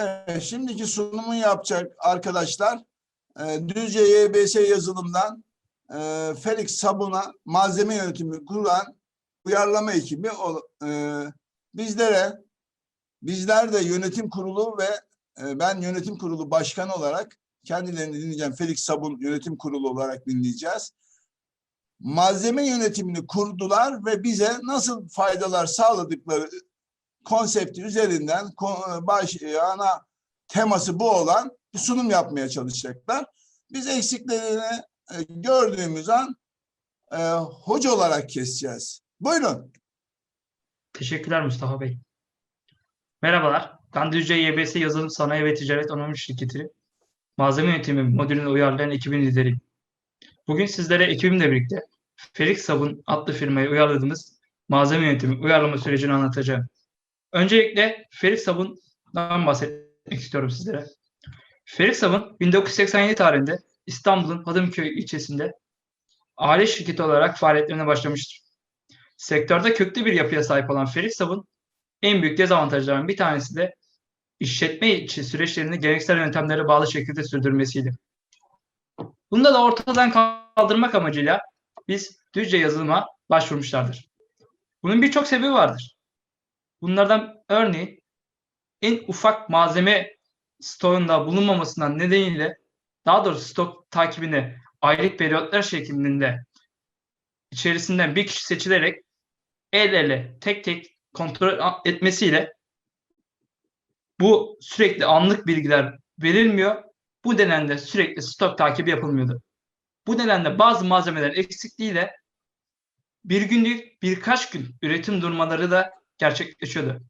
Evet, şimdiki sunumu yapacak arkadaşlar e, Düzce YBS yazılımdan e, Felix Sabun'a malzeme yönetimi kuran uyarlama ekibi o, e, bizlere bizler de yönetim kurulu ve e, ben yönetim kurulu başkanı olarak kendilerini dinleyeceğim. Felix Sabun yönetim kurulu olarak dinleyeceğiz. Malzeme yönetimini kurdular ve bize nasıl faydalar sağladıkları konsepti üzerinden ko- baş ana teması bu olan bir sunum yapmaya çalışacaklar. Biz eksiklerini e, gördüğümüz an e, hoca olarak keseceğiz. Buyurun. Teşekkürler Mustafa Bey. Merhabalar. Ben YBS Yazılım Sanayi ve Ticaret Anonim Şirketi malzeme yönetimi modülünü uyarlayan ekibin lideriyim. Bugün sizlere ekibimle birlikte Felix Sabun adlı firmayı uyarladığımız malzeme yönetimi uyarlama sürecini anlatacağım. Öncelikle Felix Sabun'dan bahsetmek istiyorum sizlere. Felix Sabun 1987 tarihinde İstanbul'un Hadımköy ilçesinde aile şirketi olarak faaliyetlerine başlamıştır. Sektörde köklü bir yapıya sahip olan Felix Sabun en büyük dezavantajlarından bir tanesi de işletme içi süreçlerini geleneksel yöntemlere bağlı şekilde sürdürmesiydi. Bunda da ortadan kaldırmak amacıyla biz Düzce yazılıma başvurmuşlardır. Bunun birçok sebebi vardır. Bunlardan örneğin en ufak malzeme stoğunda bulunmamasından nedeniyle daha doğrusu stok takibini aylık periyotlar şeklinde içerisinden bir kişi seçilerek el ele tek tek kontrol etmesiyle bu sürekli anlık bilgiler verilmiyor. Bu nedenle sürekli stok takibi yapılmıyordu. Bu nedenle bazı malzemeler eksikliğiyle bir günlük birkaç gün üretim durmaları da gerçekleşiyordu.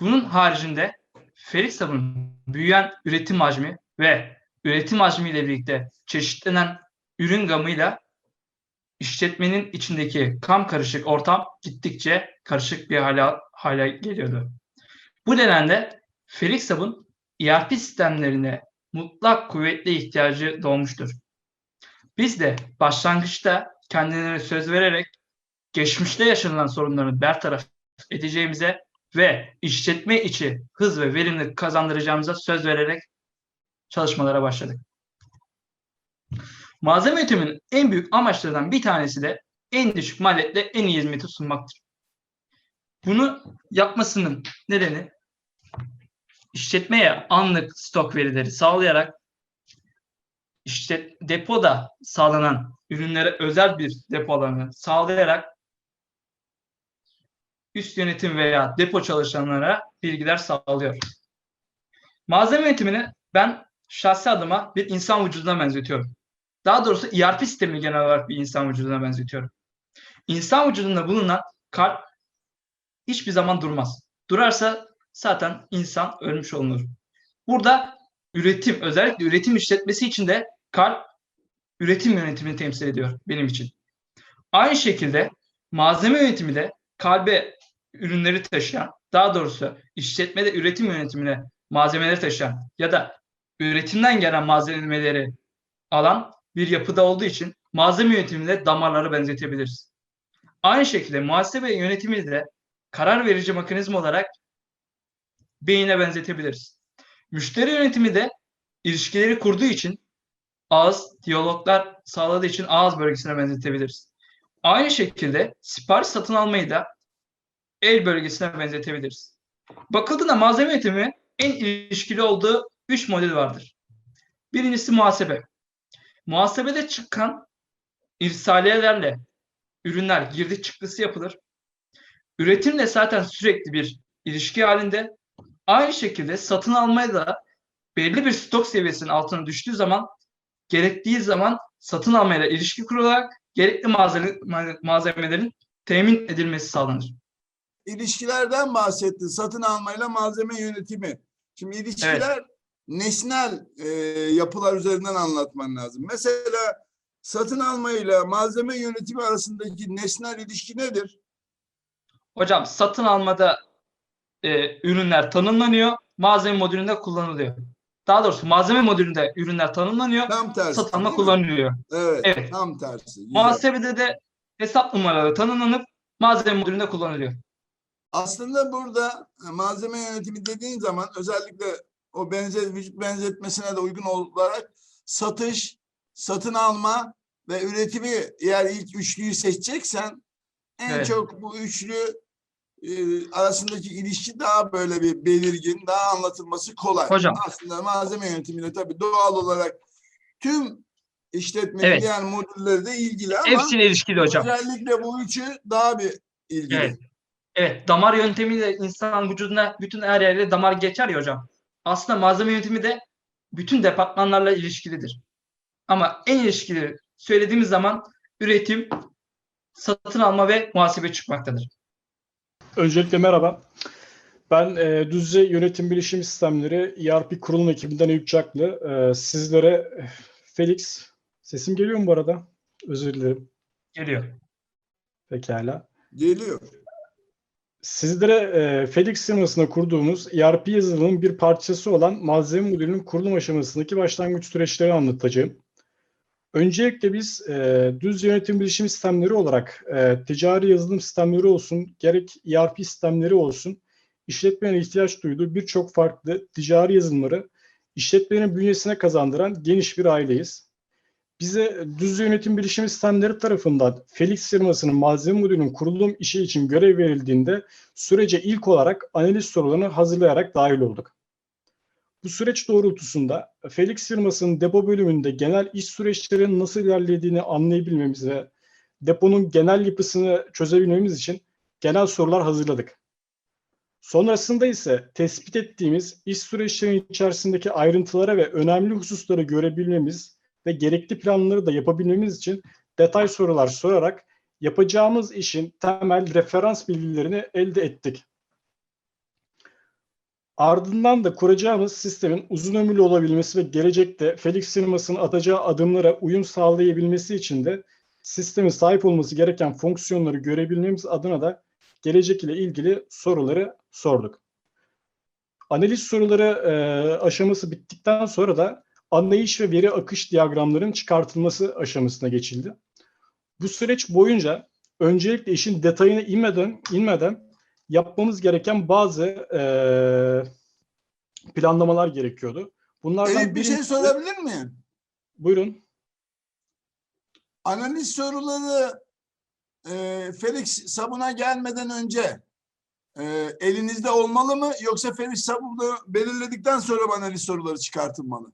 Bunun haricinde Felix Sabun'un büyüyen üretim hacmi ve üretim hacmiyle birlikte çeşitlenen ürün gamıyla işletmenin içindeki kam karışık ortam gittikçe karışık bir hale, hale geliyordu. Bu nedenle Felix Sabun ERP sistemlerine mutlak kuvvetli ihtiyacı doğmuştur. Biz de başlangıçta kendilerine söz vererek geçmişte yaşanılan sorunları bertaraf edeceğimize ve işletme içi hız ve verimlilik kazandıracağımıza söz vererek çalışmalara başladık. Malzeme üretiminin en büyük amaçlarından bir tanesi de en düşük maliyetle en iyi hizmeti sunmaktır. Bunu yapmasının nedeni işletmeye anlık stok verileri sağlayarak işte depoda sağlanan ürünlere özel bir depo alanı sağlayarak üst yönetim veya depo çalışanlara bilgiler sağlıyor. Malzeme yönetimini ben şahsi adıma bir insan vücuduna benzetiyorum. Daha doğrusu ERP sistemi genel olarak bir insan vücuduna benzetiyorum. İnsan vücudunda bulunan kalp hiçbir zaman durmaz. Durarsa zaten insan ölmüş olunur. Burada üretim, özellikle üretim işletmesi için de kalp üretim yönetimini temsil ediyor benim için. Aynı şekilde malzeme yönetimi de kalbe ürünleri taşıyan, daha doğrusu işletmede üretim yönetimine malzemeleri taşıyan ya da üretimden gelen malzemeleri alan bir yapıda olduğu için malzeme yönetiminde damarları benzetebiliriz. Aynı şekilde muhasebe yönetimi de karar verici mekanizma olarak beyine benzetebiliriz. Müşteri yönetimi de ilişkileri kurduğu için ağız, diyaloglar sağladığı için ağız bölgesine benzetebiliriz. Aynı şekilde sipariş satın almayı da el bölgesine benzetebiliriz. Bakıldığında malzeme yönetimi en ilişkili olduğu üç model vardır. Birincisi muhasebe. Muhasebede çıkan irsaliyelerle ürünler girdi çıktısı yapılır. Üretimle zaten sürekli bir ilişki halinde. Aynı şekilde satın almaya da belli bir stok seviyesinin altına düştüğü zaman gerektiği zaman satın almayla ilişki kurularak gerekli malzeme, malzemelerin temin edilmesi sağlanır. İlişkilerden bahsettin. Satın almayla malzeme yönetimi. Şimdi ilişkiler nesnel e, yapılar üzerinden anlatman lazım. Mesela satın almayla malzeme yönetimi arasındaki nesnel ilişki nedir? Hocam satın almada e, ürünler tanımlanıyor, malzeme modülünde kullanılıyor. Daha doğrusu malzeme modülünde ürünler tanımlanıyor, Tam tersi. satın alma kullanılıyor. Evet, Evet. tam tersi. Güzel. Muhasebede de hesap numaraları tanımlanıp malzeme modülünde kullanılıyor. Aslında burada e, malzeme yönetimi dediğin zaman özellikle o benzer vücut benzetmesine de uygun olarak satış, satın alma ve üretimi eğer ilk üçlüyü seçeceksen en Evet. çok bu üçlü e, arasındaki ilişki daha böyle bir belirgin, daha anlatılması kolay. Hocam. Aslında malzeme yönetimiyle tabii doğal olarak tüm işletmenin Evet. diğer modülleri de ilgili ama Hepsiyle ilişkili hocam. özellikle bu üçü daha bir ilgili. Evet. Evet, damar yöntemiyle insan vücuduna bütün her yerde damar geçer ya hocam. Aslında malzeme yönetimi de bütün departmanlarla ilişkilidir. Ama en ilişkili söylediğimiz zaman üretim, satın alma ve muhasebe çıkmaktadır. Öncelikle merhaba. Ben e, Düzce Yönetim Bilişim Sistemleri ERP kurulum ekibinden Eyüp Çaklı. E, sizlere Felix, sesim geliyor mu bu arada? Özür dilerim. Geliyor. Pekala. Geliyor. Sizlere e, Felix firmasında kurduğumuz ERP yazılımının bir parçası olan malzeme modülünün kurulum aşamasındaki başlangıç süreçleri anlatacağım. Öncelikle biz e, düz yönetim bilişim sistemleri olarak e, ticari yazılım sistemleri olsun, gerek ERP sistemleri olsun, işletmenin ihtiyaç duyduğu birçok farklı ticari yazılımları işletmenin bünyesine kazandıran geniş bir aileyiz. Bize düz yönetim bilişim sistemleri tarafından Felix firmasının malzeme modülünün kurulum işi için görev verildiğinde sürece ilk olarak analiz sorularını hazırlayarak dahil olduk. Bu süreç doğrultusunda Felix firmasının depo bölümünde genel iş süreçlerinin nasıl ilerlediğini anlayabilmemiz ve deponun genel yapısını çözebilmemiz için genel sorular hazırladık. Sonrasında ise tespit ettiğimiz iş süreçlerinin içerisindeki ayrıntılara ve önemli hususları görebilmemiz ve gerekli planları da yapabilmemiz için detay sorular sorarak yapacağımız işin temel referans bilgilerini elde ettik. Ardından da kuracağımız sistemin uzun ömürlü olabilmesi ve gelecekte Felix firmasının atacağı adımlara uyum sağlayabilmesi için de sistemin sahip olması gereken fonksiyonları görebilmemiz adına da gelecek ile ilgili soruları sorduk. Analiz soruları e, aşaması bittikten sonra da anlayış ve veri akış diyagramlarının çıkartılması aşamasına geçildi. Bu süreç boyunca öncelikle işin detayına inmeden, inmeden yapmamız gereken bazı eee, planlamalar gerekiyordu. Bunlardan Elif bir şey sorabilir miyim? Buyurun. Analiz soruları e, Felix sabuna gelmeden önce e, elinizde olmalı mı yoksa Felix sabunu belirledikten sonra analiz soruları çıkartılmalı?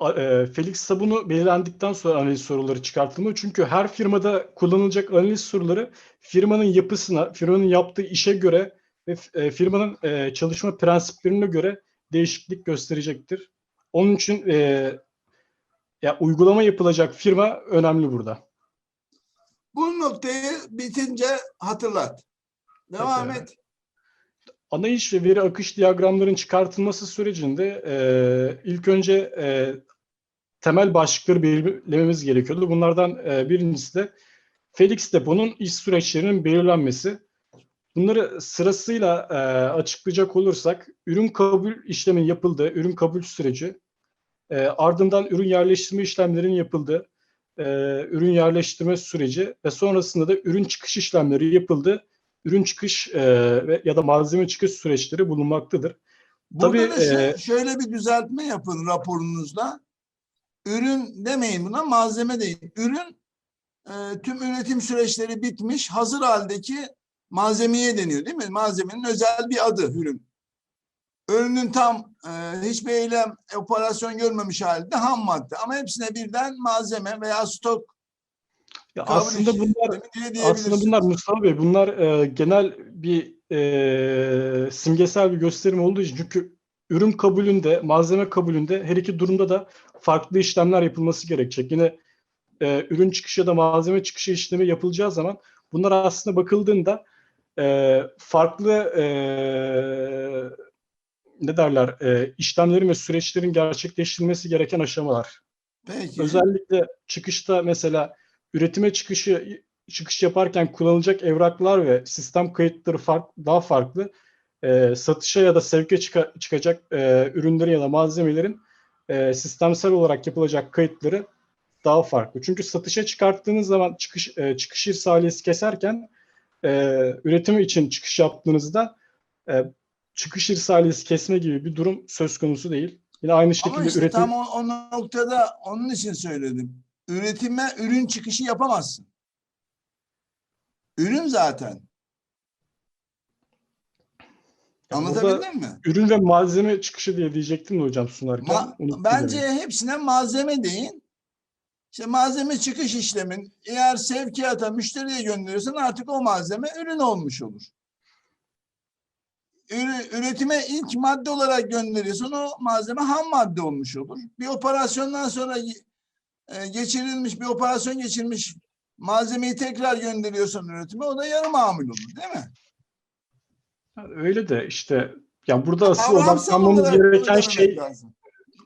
Eee, Felix sabunu belirlendikten sonra analiz soruları çıkartılmalı. Çünkü her firmada kullanılacak analiz soruları firmanın yapısına, firmanın yaptığı işe göre ve e, firmanın e, çalışma prensiplerine göre değişiklik gösterecektir. Onun için e, ya uygulama yapılacak firma önemli burada. Bu noktayı bitince hatırlat. Devam Pekala. et. Anayış ve veri akış diyagramların çıkartılması sürecinde e, ilk önce e, temel başlıkları belirlememiz gerekiyordu. Bunlardan e, birincisi de Felix deponun iş süreçlerinin belirlenmesi. Bunları sırasıyla e, açıklayacak olursak, ürün kabul işlemin yapıldığı, ürün kabul süreci, e, ardından ürün yerleştirme işlemlerinin yapıldığı, e, ürün yerleştirme süreci ve sonrasında da ürün çıkış işlemleri yapıldı ürün çıkış e, ve ya da malzeme çıkış süreçleri bulunmaktadır. Burada Tabii, da e, şöyle bir düzeltme yapın raporunuzda. Ürün demeyin buna malzeme deyin. Ürün e, tüm üretim süreçleri bitmiş hazır haldeki malzemeye deniyor değil mi? Malzemenin özel bir adı ürün. Ürünün tam e, hiçbir eylem operasyon görmemiş halde ham madde ama hepsine birden malzeme veya stok Ya aslında bunlar aslında bunlar Mustafa Bey bunlar e, genel bir e, simgesel bir gösterim olduğu için çünkü ürün kabulünde, malzeme kabulünde her iki durumda da farklı işlemler yapılması gerekecek. Yine e, ürün çıkışı ya da malzeme çıkışı işlemi yapılacağı zaman bunlar aslında bakıldığında e, farklı e, ne derler e, işlemlerin ve süreçlerin gerçekleştirilmesi gereken aşamalar. Peki. Özellikle çıkışta mesela üretime çıkışı çıkış yaparken kullanılacak evraklar ve sistem kayıtları fark, daha farklı. Ee, satışa ya da sevke çıka- çıkacak e, ürünlerin ya da malzemelerin e, sistemsel olarak yapılacak kayıtları daha farklı. Çünkü satışa çıkarttığınız zaman çıkış e, çıkış irsaliyesi keserken e, üretimi için çıkış yaptığınızda e, çıkış irsaliyesi kesme gibi bir durum söz konusu değil. Yine aynı şekilde Ama işte üretim tam o, o noktada onun için söyledim. Üretime ürün çıkışı yapamazsın. Ürün zaten. Yani Anlatabildim mi? ürün ve malzeme çıkışı diye diyecektim de hocam sunarken. Ma- bence demeyi. hepsine malzeme deyin. İşte malzeme çıkış işlemin eğer sevkiyata müşteriye gönderiyorsan artık o malzeme ürün olmuş olur. Üretime ilk madde olarak gönderiyorsan o malzeme ham madde olmuş olur. Bir operasyondan sonra e, geçirilmiş bir operasyon geçirmiş malzemeyi tekrar gönderiyorsan üretime o da yarı mamul olur değil mi? Öyle de işte ya burada asıl odaklanmamız gereken şey lazım.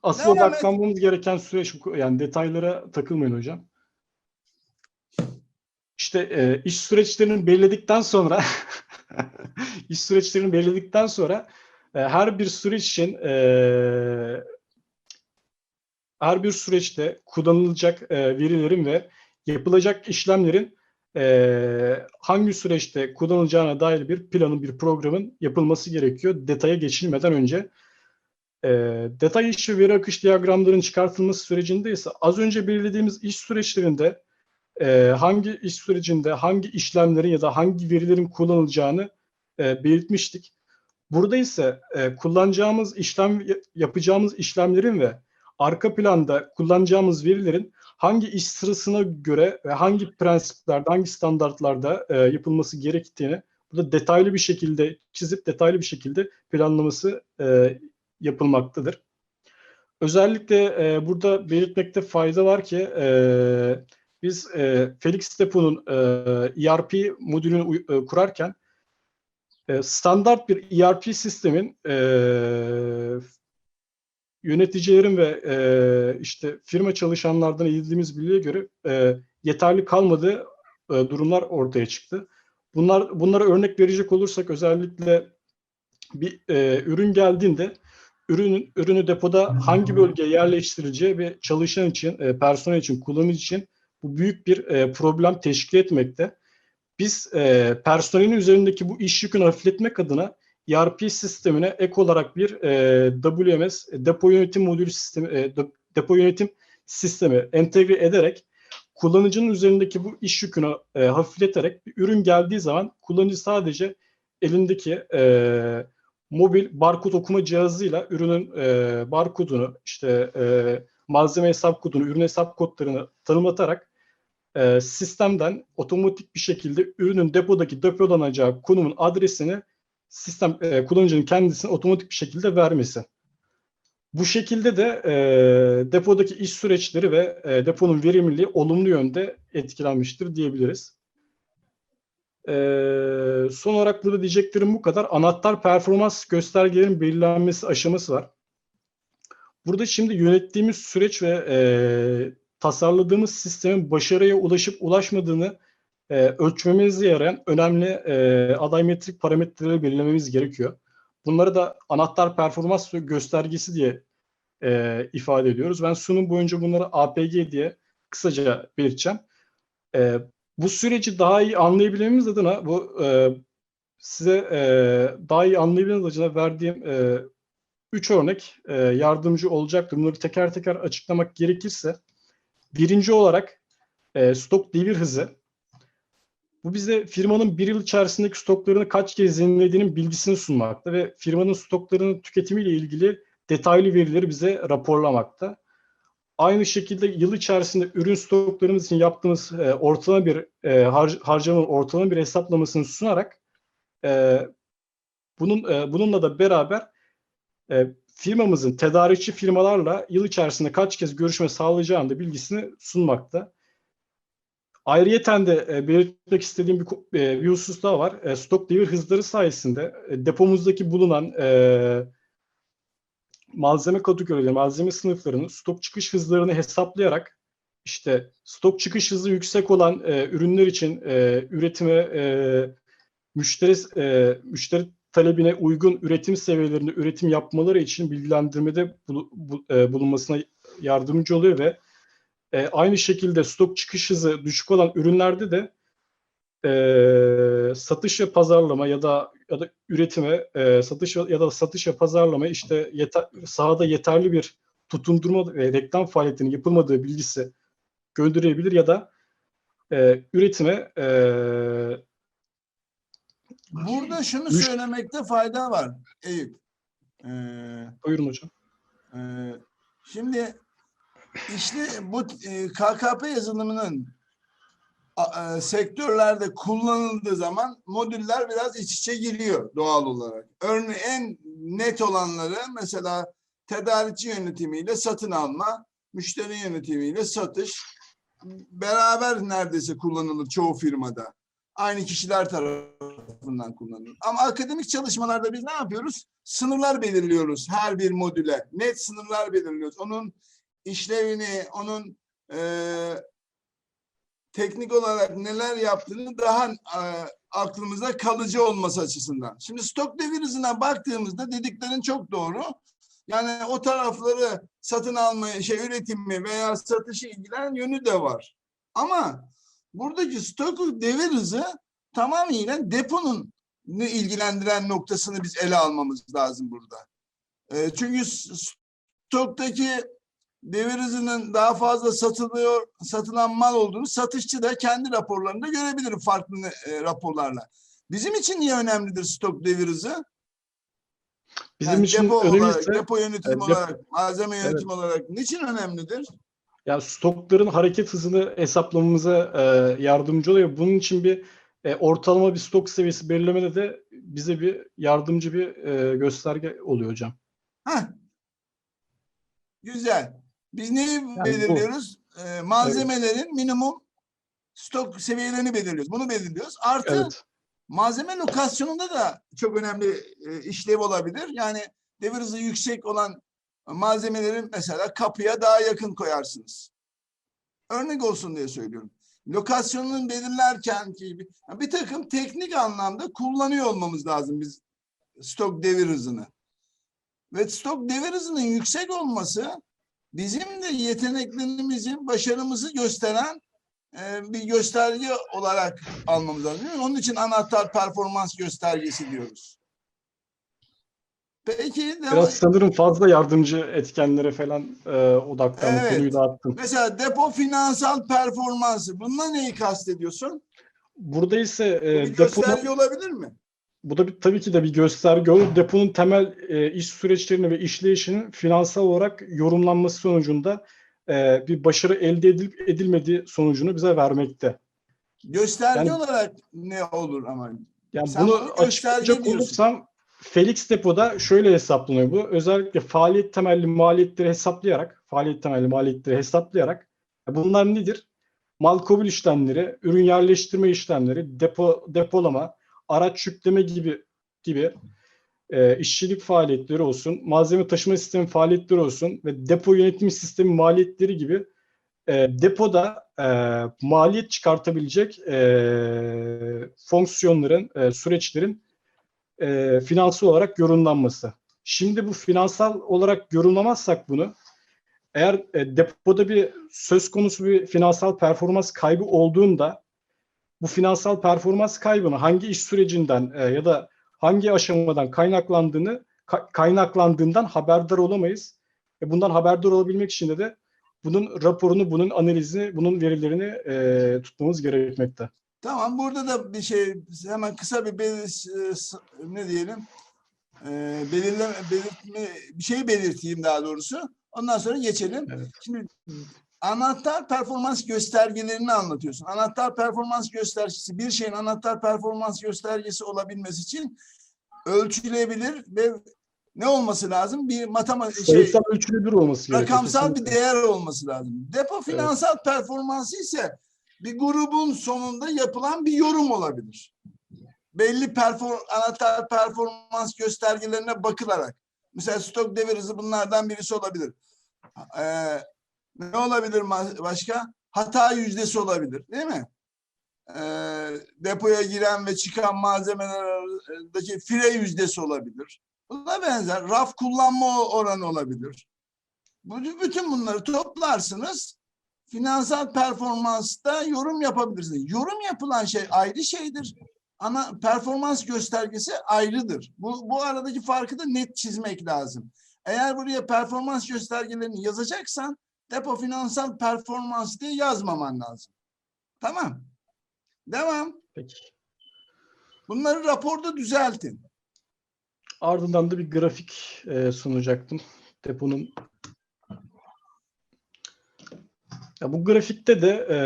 asıl Ne demek? odaklanmamız gereken süreç. Yani detaylara takılmayın hocam. İşte e, iş süreçlerini belirledikten sonra iş süreçlerini belirledikten sonra e, her bir süreç için e, her bir süreçte kullanılacak e, verilerin ve yapılacak işlemlerin e, hangi süreçte kullanılacağına dair bir planın, bir programın yapılması gerekiyor detaya geçilmeden önce. E, detay iş ve veri akış diyagramlarının çıkartılması sürecinde ise az önce belirlediğimiz iş süreçlerinde e, hangi iş sürecinde hangi işlemlerin ya da hangi verilerin kullanılacağını e, belirtmiştik. Burada ise e, kullanacağımız işlem yapacağımız işlemlerin ve arka planda kullanacağımız verilerin hangi iş sırasına göre ve hangi prensiplerde, hangi standartlarda e, yapılması gerektiğini burada detaylı bir şekilde çizip detaylı bir şekilde planlaması e, yapılmaktadır. Özellikle e, burada belirtmekte fayda var ki e, biz e, Felix Depo'nun e, ERP modülünü e, kurarken e, standart bir ERP sistemin e, yöneticilerin ve e, işte firma çalışanlardan edindiğimiz bilgiye göre e, yeterli kalmadığı e, durumlar ortaya çıktı. Bunlar bunlara örnek verecek olursak özellikle bir e, ürün geldiğinde ürünün ürünü depoda hangi bölgeye yerleştirileceği ve çalışan için, e, personel için, kullanıcı için bu büyük bir e, problem teşkil etmekte. Biz e, personelin üzerindeki bu iş yükünü hafifletmek adına ERP sistemine ek olarak bir e, WMS depo yönetim modülü sistemi e, de- depo yönetim sistemi entegre ederek kullanıcının üzerindeki bu iş yükünü e, hafifleterek bir ürün geldiği zaman kullanıcı sadece elindeki e, mobil barkod okuma cihazıyla ürünün e, barkodunu işte e, malzeme hesap kodunu, ürün hesap kodlarını tanımlatarak e, sistemden otomatik bir şekilde ürünün depodaki depolanacağı konumun adresini sistem e, kullanıcının kendisine otomatik bir şekilde vermesi. Bu şekilde de e, depodaki iş süreçleri ve e, deponun verimliliği olumlu yönde etkilenmiştir diyebiliriz. E, son olarak burada diyeceklerim bu kadar. Anahtar performans göstergelerin belirlenmesi aşaması var. Burada şimdi yönettiğimiz süreç ve e, tasarladığımız sistemin başarıya ulaşıp ulaşmadığını e, ölçmemize yarayan önemli e, aday metrik parametreleri belirlememiz gerekiyor. Bunları da anahtar performans göstergesi diye e, ifade ediyoruz. Ben sunum boyunca bunları APG diye kısaca belirteceğim. E, bu süreci daha iyi anlayabilmemiz adına bu e, size e, daha iyi anlayabilmeniz adına verdiğim e, üç örnek e, yardımcı olacaktır. Bunları teker teker açıklamak gerekirse birinci olarak e, stok devir hızı. Bu bize firmanın bir yıl içerisindeki stoklarını kaç kez yenilediğinin bilgisini sunmakta ve firmanın stoklarının tüketimiyle ilgili detaylı verileri bize raporlamakta. Aynı şekilde yıl içerisinde ürün stoklarımız için yaptığımız e, ortalama bir e, har harcamanın ortalama bir hesaplamasını sunarak e, bunun e, bununla da beraber e, firmamızın tedarikçi firmalarla yıl içerisinde kaç kez görüşme sağlayacağını da bilgisini sunmakta. Ayrıyeten de e, belirtmek istediğim bir, e, bir husus daha var. E, stok devir hızları sayesinde depomuzdaki bulunan e, malzeme kategorileri, malzeme sınıflarının stok çıkış hızlarını hesaplayarak işte stok çıkış hızı yüksek olan e, ürünler için e, üretime e, müşteri e, müşteri talebine uygun üretim seviyelerinde üretim yapmaları için bilgilendirmede bulu- bu- e, bulunmasına yardımcı oluyor ve e, aynı şekilde stok çıkış hızı düşük olan ürünlerde de e, satış ve pazarlama ya da ya da üretime, e, satış ya da satış ve pazarlama işte yeter, sahada yeterli bir tutundurma ve reklam faaliyetinin yapılmadığı bilgisi gönderebilir ya da e, üretime e, Burada şunu Üç- söylemekte fayda var Eyüp. Ee, buyurun hocam. Ee, şimdi işte bu e, KKP yazılımının e, sektörlerde kullanıldığı zaman modüller biraz iç içe giriyor doğal olarak. Örneğin en net olanları mesela tedarikçi yönetimiyle satın alma, müşteri yönetimiyle satış beraber neredeyse kullanılır çoğu firmada. Aynı kişiler tarafından kullanılır. Ama akademik çalışmalarda biz ne yapıyoruz? Sınırlar belirliyoruz her bir modüle. Net sınırlar belirliyoruz. Onun işlevini, onun eee, teknik olarak neler yaptığını daha eee, aklımızda kalıcı olması açısından. Şimdi stok devir hızına baktığımızda dediklerin çok doğru. Yani o tarafları satın almayı, şey üretimi veya satışı ilgilen yönü de var. Ama buradaki stok devir hızı tamamıyla deponun ilgilendiren noktasını biz ele almamız lazım burada. E, çünkü stoktaki devir hızının daha fazla satılıyor, satılan mal olduğunu satışçı da kendi raporlarında görebilir farklı e, raporlarla. Bizim için niye önemlidir stok devir hızı? Bizim Yani için depo olarak, önemliyse depo yönetimi e, depo- olarak, malzeme yönetimi olarak niçin önemlidir? yani stokların hareket hızını hesaplamamıza e, yardımcı oluyor. Bunun için bir e, ortalama bir stok seviyesi belirlemede de bize bir yardımcı bir e, gösterge oluyor hocam. Heh. Güzel. Biz neyi bu. belirliyoruz? Ee, malzemelerin minimum stok seviyelerini belirliyoruz. Bunu belirliyoruz. Artı Evet. malzeme lokasyonunda da çok önemli e, işlev olabilir. Yani devir hızı yüksek olan malzemelerin mesela kapıya daha yakın koyarsınız. Örnek olsun diye söylüyorum. Lokasyonunu belirlerken ki bir takım teknik anlamda kullanıyor olmamız lazım biz stok devir hızını. Ve stok devir hızının yüksek olması bizim de yeteneklerimizin başarımızı gösteren e, bir gösterge olarak almamız lazım. Onun için anahtar performans göstergesi diyoruz. Peki devam- Biraz sanırım fazla yardımcı etkenlere falan e, odaklandım. Evet. Konuyu dağıttım. mesela depo finansal performansı. Bununla neyi kastediyorsun? Burada ise Bu e, bir deponun, gösterge olabilir mi? Bu da bir, tabii ki de bir gösterge olur. Deponun temel e, iş süreçlerini ve işleyişinin finansal olarak yorumlanması sonucunda e, bir başarı elde edilip edilmediği sonucunu bize vermekte. Gösterge Yani- olarak ne olur ama? Yani Sen bunu bunu açıklayacak olursam Felix Depo'da şöyle hesaplanıyor bu. Özellikle faaliyet temelli maliyetleri hesaplayarak, faaliyet temelli maliyetleri hesaplayarak bunlar nedir? Mal kabul işlemleri, ürün yerleştirme işlemleri, depo depolama, araç yükleme gibi gibi e, işçilik faaliyetleri olsun, malzeme taşıma sistemi faaliyetleri olsun ve depo yönetim sistemi maliyetleri gibi e, depoda e, maliyet çıkartabilecek e, fonksiyonların, e, süreçlerin e, finansal olarak yorumlanması. Şimdi bu finansal olarak yorumlamazsak bunu, eğer e, depoda bir söz konusu bir finansal performans kaybı olduğunda, bu finansal performans kaybını hangi iş sürecinden e, ya da hangi aşamadan kaynaklandığını ka- kaynaklandığından haberdar olamayız. E, bundan haberdar olabilmek için de, de bunun raporunu, bunun analizini, bunun verilerini e, tutmamız gerekmekte. Tamam burada da bir şey hemen kısa bir belir, ne diyelim e, belirleme belirtme bir şey belirteyim daha doğrusu. Ondan sonra geçelim. Evet. Şimdi anahtar performans göstergelerini anlatıyorsun. Anahtar performans göstergesi bir şeyin anahtar performans göstergesi olabilmesi için ölçülebilir ve ne olması lazım? Bir matematik şey Sayısal ölçülebilir olması gerekiyor. rakamsal bir kesinlikle. değer olması lazım. Depo finansal performansı ise bir grubun sonunda yapılan bir yorum olabilir. Belli perfor anahtar performans göstergelerine bakılarak. Mesela stok devir hızı bunlardan birisi olabilir. Ee, ne olabilir başka? Hata yüzdesi olabilir değil mi? Ee, depoya giren ve çıkan malzemeler arasındaki fire yüzdesi olabilir. Buna benzer raf kullanma oranı olabilir. Bütün bunları toplarsınız. finansal performansta yorum yapabilirsiniz. Yorum yapılan şey ayrı şeydir. Ama performans göstergesi ayrıdır. Bu, bu aradaki farkı da net çizmek lazım. Eğer buraya performans göstergelerini yazacaksan depo finansal performans diye yazmaman lazım. Tamam. Devam. Peki. Bunları raporda düzeltin. Ardından da bir grafik e, sunacaktım. Deponun ya bu grafikte de e,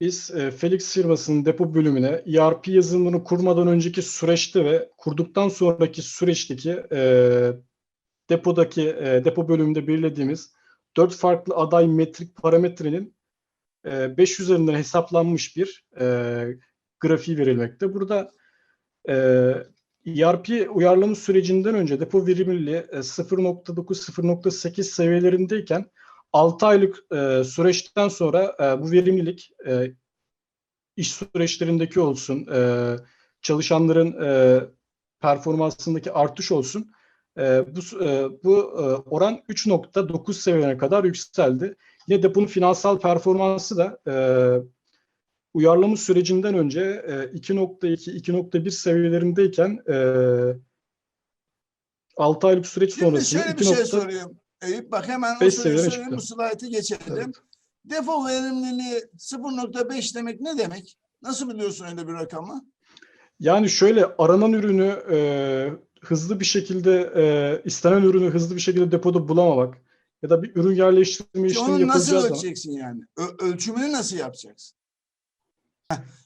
biz e, Felix firmasının depo bölümüne ERP yazılımını kurmadan önceki süreçte ve kurduktan sonraki süreçteki e, depodaki e, depo bölümünde belirlediğimiz dört farklı aday metrik parametrenin 5 üzerinden hesaplanmış bir e, grafiği verilmekte. Burada e, ERP uyarlama sürecinden önce depo verimliliği e, 0.9-0.8 seviyelerindeyken 6 aylık e, süreçten sonra e, bu verimlilik e, iş süreçlerindeki olsun, e, çalışanların e, performansındaki artış olsun. E, bu e, bu e, oran 3.9 seviyelerine kadar yükseldi. Yine deponun finansal performansı da e, uyarlama sürecinden önce e, 2.2-2.1 seviyelerindeyken e, 6 aylık süreç Şimdi sonrasında şöyle bir şey 2.5 sorayım. Eyüp bak hemen o soruyu sorayım. Bu slaytı geçelim. Evet. Depo verimliliği 0.5 demek ne demek? Nasıl biliyorsun öyle bir rakamı? Yani şöyle aranan ürünü e, hızlı bir şekilde e, istenen ürünü hızlı bir şekilde depoda bulamamak ya da bir ürün yerleştirme işlemi onu nasıl yapılacağı zaman ölçeceksin yani? Ö- ölçümünü nasıl yapacaksın?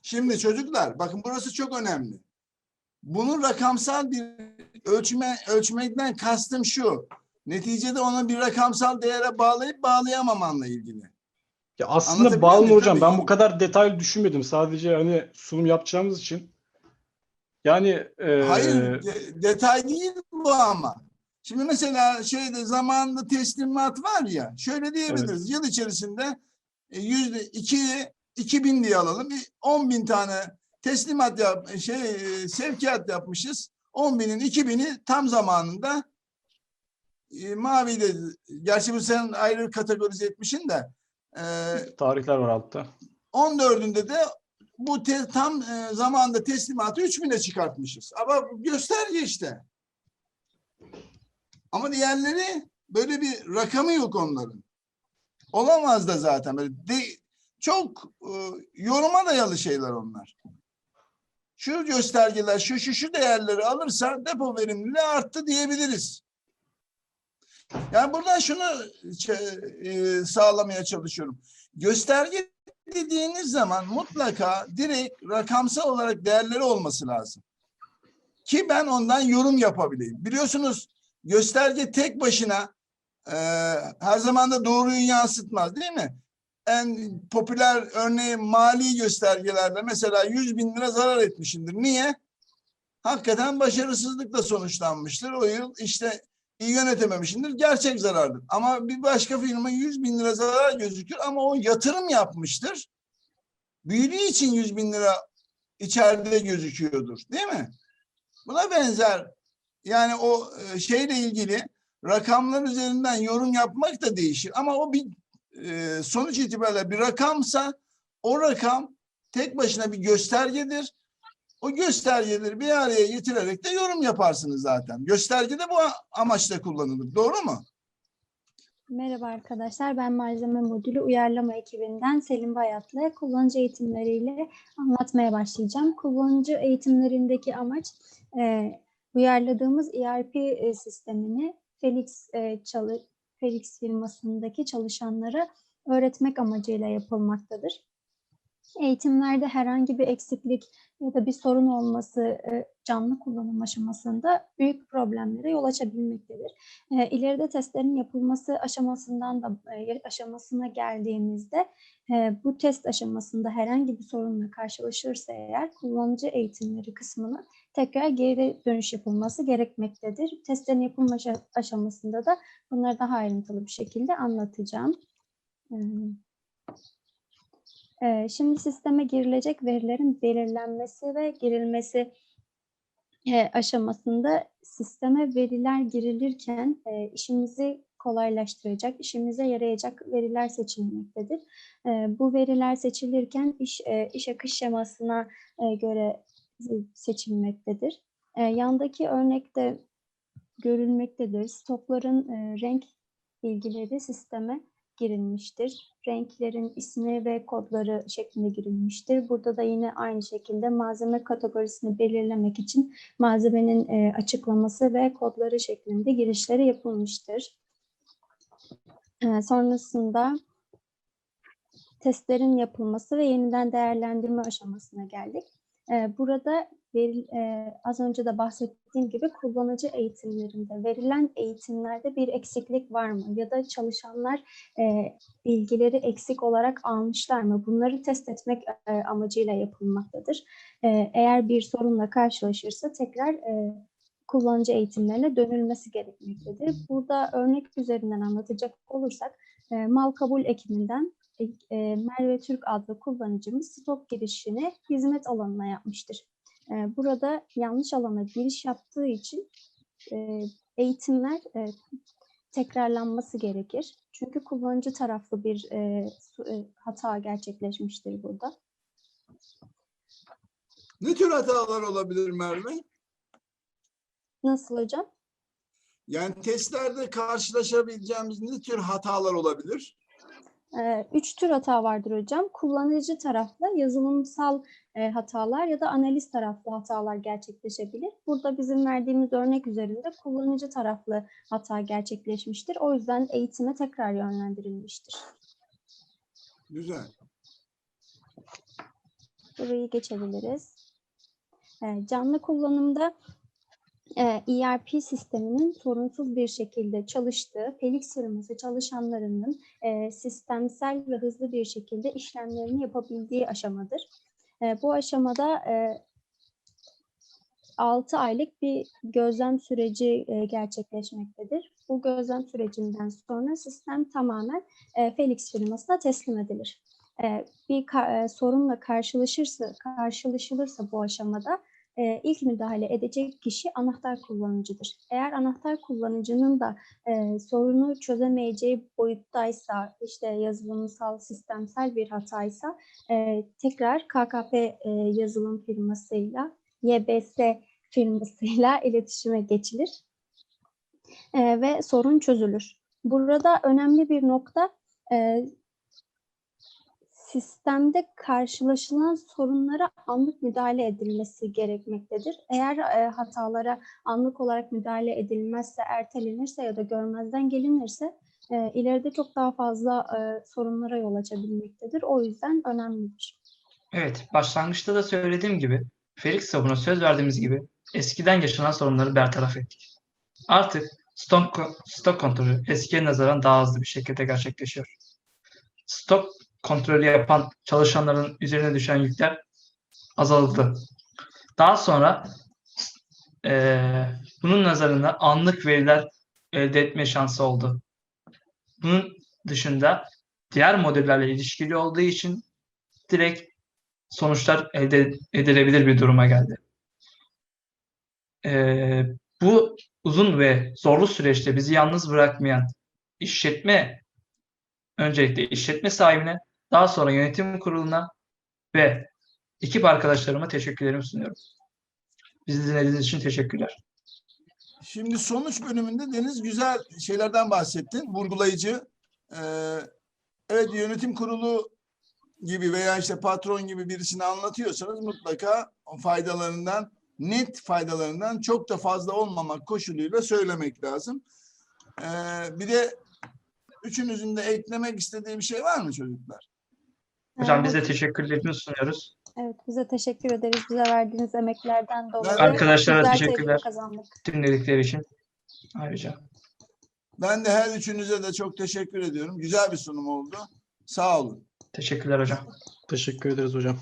Şimdi çocuklar bakın burası çok önemli. Bunu rakamsal bir ölçme ölçmekten kastım şu. Neticede onu bir rakamsal değere bağlayıp bağlayamamanla ilgili. ya aslında bağlı hocam ben bu kadar detaylı düşünmedim. Sadece hani sunum yapacağımız için. Yani e, Hayır de- detay değil bu ama. Şimdi mesela şeyde zamanında teslimat var ya şöyle diyebiliriz. Yıl içerisinde e, yüzde iki 2000 diye alalım. 10 bin tane teslimat yap, şey e, sevkiyat yapmışız. 10 binin 2000'i tam zamanında e, mavi de gerçi bu sen ayrı kategorize etmişsin de e, tarihler var altta. 14'ünde de bu te- tam e, zamanda teslimatı 3000'e çıkartmışız. Ama gösterge işte. Ama diğerleri böyle bir rakamı yok onların. Olamaz da zaten. Böyle de- çok e, yoruma dayalı şeyler onlar. Şu göstergeler şu şu şu değerleri alırsa depo verimliliği arttı diyebiliriz. Yani buradan şunu ç- e, sağlamaya çalışıyorum. Gösterge dediğiniz zaman mutlaka direkt rakamsal olarak değerleri olması lazım. Ki ben ondan yorum yapabileyim. Biliyorsunuz gösterge tek başına e, her zaman da doğruyu yansıtmaz değil mi? En popüler örneği mali göstergelerde mesela 100 bin lira zarar etmişindir. Niye? Hakikaten başarısızlıkla sonuçlanmıştır. O yıl işte iyi yönetememişindir. Gerçek zarardır. Ama bir başka firma 100 bin lira zarar gözükür ama o yatırım yapmıştır. Büyüdüğü için 100 bin lira içeride gözüküyordur. Değil mi? Buna benzer yani o e, şeyle ilgili rakamlar üzerinden yorum yapmak da değişir. Ama o bir e, sonuç itibariyle bir rakamsa o rakam tek başına bir göstergedir. O göstergeleri bir araya getirerek de yorum yaparsınız zaten. Gösterge de bu amaçla kullanılır. Doğru mu? Merhaba arkadaşlar, ben malzeme modülü uyarlama ekibinden Selim Bayatlı. Kullanıcı eğitimleriyle anlatmaya başlayacağım. Kullanıcı eğitimlerindeki amaç e, uyarladığımız ERP e, sistemini Felix, e, çalı, Felix firmasındaki çalışanlara öğretmek amacıyla yapılmaktadır. Eğitimlerde herhangi bir eksiklik ya da bir sorun olması e, canlı kullanım aşamasında büyük problemlere yol açabilmektedir. E, ileride testlerin yapılması aşamasından da e, aşamasına geldiğimizde bu test aşamasında herhangi bir sorunla karşılaşırsa eğer kullanıcı eğitimleri kısmına tekrar geri dönüş yapılması gerekmektedir. Testlerin yapılma aşa- aşamasında da bunları daha ayrıntılı bir şekilde anlatacağım. E, e, Şimdi sisteme girilecek verilerin belirlenmesi ve girilmesi e, aşamasında sisteme veriler girilirken e, işimizi kolaylaştıracak, işimize yarayacak veriler seçilmektedir. E, bu veriler seçilirken iş, iş akış şemasına göre seçilmektedir. Yandaki örnekte görülmektedir. Stokların renk bilgileri sisteme girilmiştir. Renklerin ismi ve kodları şeklinde girilmiştir. Burada da yine aynı şekilde malzeme kategorisini belirlemek için malzemenin e, açıklaması ve kodları şeklinde girişleri yapılmıştır. E, sonrasında testlerin yapılması ve yeniden değerlendirme aşamasına geldik. E, burada veril, e, az önce de bahsettiğim gibi kullanıcı eğitimlerinde verilen eğitimlerde bir eksiklik var mı? Ya da çalışanlar e, bilgileri eksik olarak almışlar mı? Bunları test etmek e, amacıyla yapılmaktadır. E, eğer bir sorunla karşılaşırsa tekrar e, kullanıcı eğitimlerine dönülmesi gerekmektedir. Burada örnek üzerinden anlatacak olursak e, mal kabul ekiminden e, Merve Türk adlı kullanıcımız stok girişini hizmet alanına yapmıştır. E, burada yanlış alana giriş yaptığı için e, eğitimler e, tekrarlanması gerekir. Çünkü kullanıcı taraflı bir e, su- e, hata gerçekleşmiştir burada. Ne tür hatalar olabilir Merve? Nasıl hocam? Yani testlerde karşılaşabileceğimiz ne tür hatalar olabilir? Ee, Üç tür hata vardır hocam. Kullanıcı taraflı yazılımsal e, hatalar ya da analiz taraflı hatalar gerçekleşebilir. Burada bizim verdiğimiz örnek üzerinde kullanıcı taraflı hata gerçekleşmiştir. O yüzden eğitime tekrar yönlendirilmiştir. Güzel. Burayı geçebiliriz. Ee, Canlı kullanımda ERP sisteminin sorunsuz bir şekilde çalıştığı, Felix firması çalışanlarının e, sistemsel ve hızlı bir şekilde işlemlerini yapabildiği aşamadır. E, Bu aşamada e, 6 aylık bir gözlem süreci e, gerçekleşmektedir. Bu gözlem sürecinden sonra sistem tamamen e, Felix firmasına teslim edilir. E, Bir e, sorunla karşılaşırsa karşılaşılırsa bu aşamada e, ilk müdahale edecek kişi anahtar kullanıcıdır. Eğer anahtar kullanıcının da e, sorunu çözemeyeceği boyuttaysa, işte yazılımsal, sistemsel bir hataysa e, tekrar KKP e, yazılım firmasıyla, YBS firmasıyla iletişime geçilir E, ve sorun çözülür. Burada önemli bir nokta e, sistemde karşılaşılan sorunlara anlık müdahale edilmesi gerekmektedir. Eğer e, hatalara anlık olarak müdahale edilmezse, ertelenirse ya da görmezden gelinirse e, ileride çok daha fazla e, sorunlara yol açabilmektedir. O yüzden önemlidir. Evet, başlangıçta da söylediğim gibi Felix Sabun'a söz verdiğimiz gibi eskiden yaşanan sorunları bertaraf ettik. Artık stok, stok kontrolü eskiye nazaran daha hızlı bir şekilde gerçekleşiyor. Stok kontrolü yapan çalışanların üzerine düşen yükler azaldı. Daha sonra eee, bunun nazarında anlık veriler elde etme şansı oldu. Bunun dışında diğer modüllerle ilişkili olduğu için direkt sonuçlar elde edilebilir bir duruma geldi. Ee, bu uzun ve zorlu süreçte bizi yalnız bırakmayan işletme, öncelikle işletme sahibine, daha sonra yönetim kuruluna ve ekip arkadaşlarıma teşekkürlerimi sunuyorum. Bizi dinlediğiniz için teşekkürler. Şimdi sonuç bölümünde Deniz güzel şeylerden bahsettin. Vurgulayıcı. Ee, evet yönetim kurulu gibi veya işte patron gibi birisini anlatıyorsanız mutlaka faydalarından net faydalarından çok da fazla olmamak koşuluyla söylemek lazım. Ee, bir de üçünüzün de eklemek istediği bir şey var mı çocuklar? Hocam Ee, biz de teşekkürlerimizi sunuyoruz. Evet, bize teşekkür ederiz. Bize verdiğiniz emeklerden dolayı. Arkadaşlara teşekkürler. kazandık. Dinledikleri için ayrıca. Ben de her üçünüze de çok teşekkür ediyorum. Güzel bir sunum oldu. Sağ olun. Teşekkürler hocam. Teşekkür ederiz hocam.